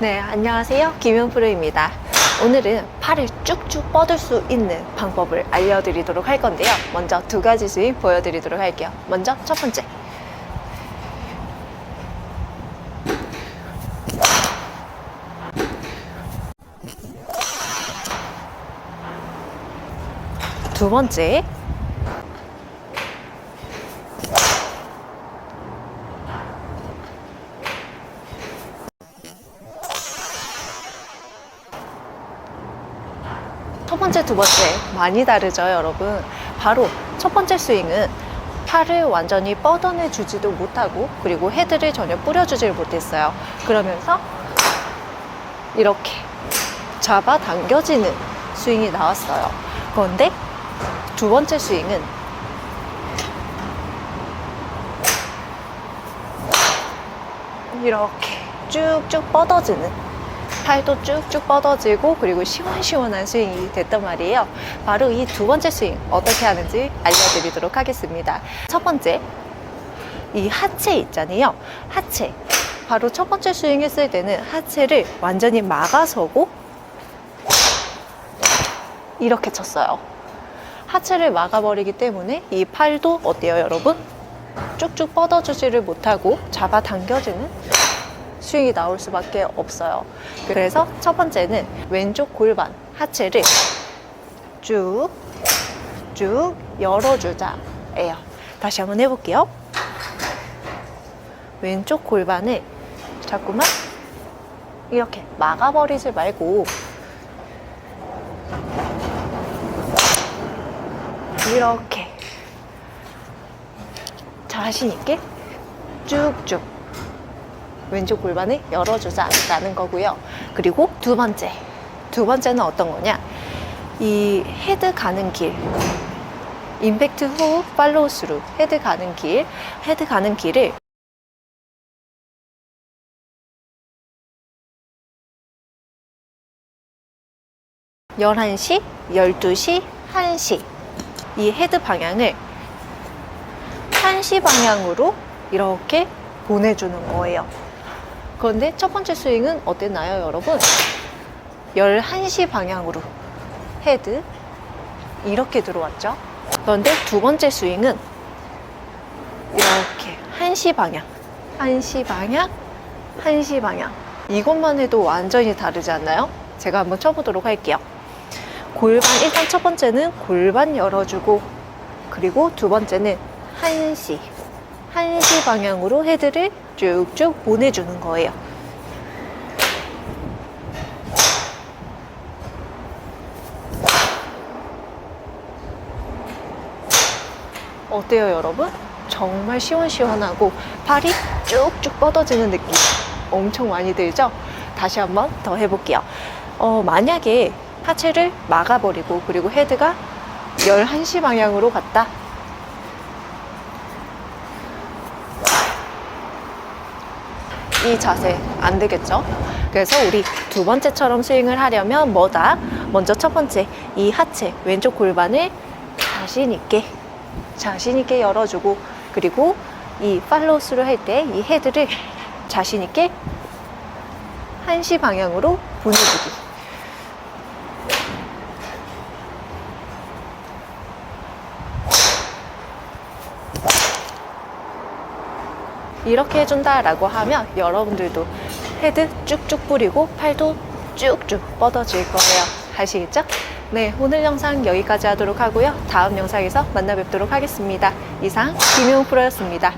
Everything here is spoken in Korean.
네, 안녕하세요. 김현 프로입니다. 오늘은 팔을 쭉쭉 뻗을 수 있는 방법을 알려드리도록 할 건데요. 먼저 두 가지 스윙 보여드리도록 할게요. 먼저 첫 번째. 두 번째. 첫 번째, 두 번째 많이 다르죠, 여러분? 바로 첫 번째 스윙은 팔을 완전히 뻗어내 주지도 못하고 그리고 헤드를 전혀 뿌려주질 못했어요. 그러면서 이렇게 잡아 당겨지는 스윙이 나왔어요. 그런데 두 번째 스윙은 이렇게 쭉쭉 뻗어지는 팔도 쭉쭉 뻗어지고 그리고 시원시원한 스윙이 됐단 말이에요. 바로 이 두 번째 스윙 어떻게 하는지 알려드리도록 하겠습니다. 첫 번째, 이 하체 있잖아요. 하체. 바로 첫 번째 스윙 했을 때는 하체를 완전히 막아서고 이렇게 쳤어요. 하체를 막아버리기 때문에 이 팔도 어때요, 여러분? 쭉쭉 뻗어주지를 못하고 잡아당겨지는 스윙이 나올 수밖에 없어요. 그래서 첫 번째는 왼쪽 골반 하체를 쭉, 쭉 열어주자예요. 다시 한번 해볼게요. 왼쪽 골반을 자꾸만 이렇게 막아버리지 말고 이렇게 자신 있게 쭉쭉 왼쪽 골반을 열어주자라는 거고요. 그리고 두 번째, 두 번째는 어떤 거냐? 이 헤드 가는 길, 임팩트 후 팔로우 스루, 헤드 가는 길, 헤드 가는 길을 열한 시 12시, 1시 이 헤드 방향을 1시 방향으로 이렇게 보내주는 거예요. 그런데 첫 번째 스윙은 어땠나요, 여러분? 11시 방향으로 헤드 이렇게 들어왔죠. 그런데 두 번째 스윙은 이렇게 1시 방향, 1시 방향, 1시 방향. 이것만 해도 완전히 다르지 않나요? 제가 한번 쳐보도록 할게요. 골반, 일단 첫 번째는 골반 열어주고, 그리고 두 번째는 1시, 1시 방향으로 헤드를 쭉쭉 보내주는 거예요. 어때요, 여러분? 정말 시원시원하고 팔이 쭉쭉 뻗어지는 느낌 엄청 많이 들죠? 다시 한번 더 해볼게요. 어, 만약에 하체를 막아버리고 그리고 헤드가 11시 방향으로 갔다. 이 자세 안 되겠죠? 그래서 우리 두 번째처럼 스윙을 하려면 뭐다? 먼저 첫 번째, 이 하체, 왼쪽 골반을 자신 있게, 자신 있게 열어주고, 그리고 이 팔로우스를 할 때 이 헤드를 자신 있게 한시 방향으로 보내주기. 이렇게 해준다라고 하면 여러분들도 헤드 쭉쭉 뿌리고 팔도 쭉쭉 뻗어질 거예요. 아시겠죠? 네, 오늘 영상 여기까지 하도록 하고요. 다음 영상에서 만나 뵙도록 하겠습니다. 이상 김용 프로였습니다.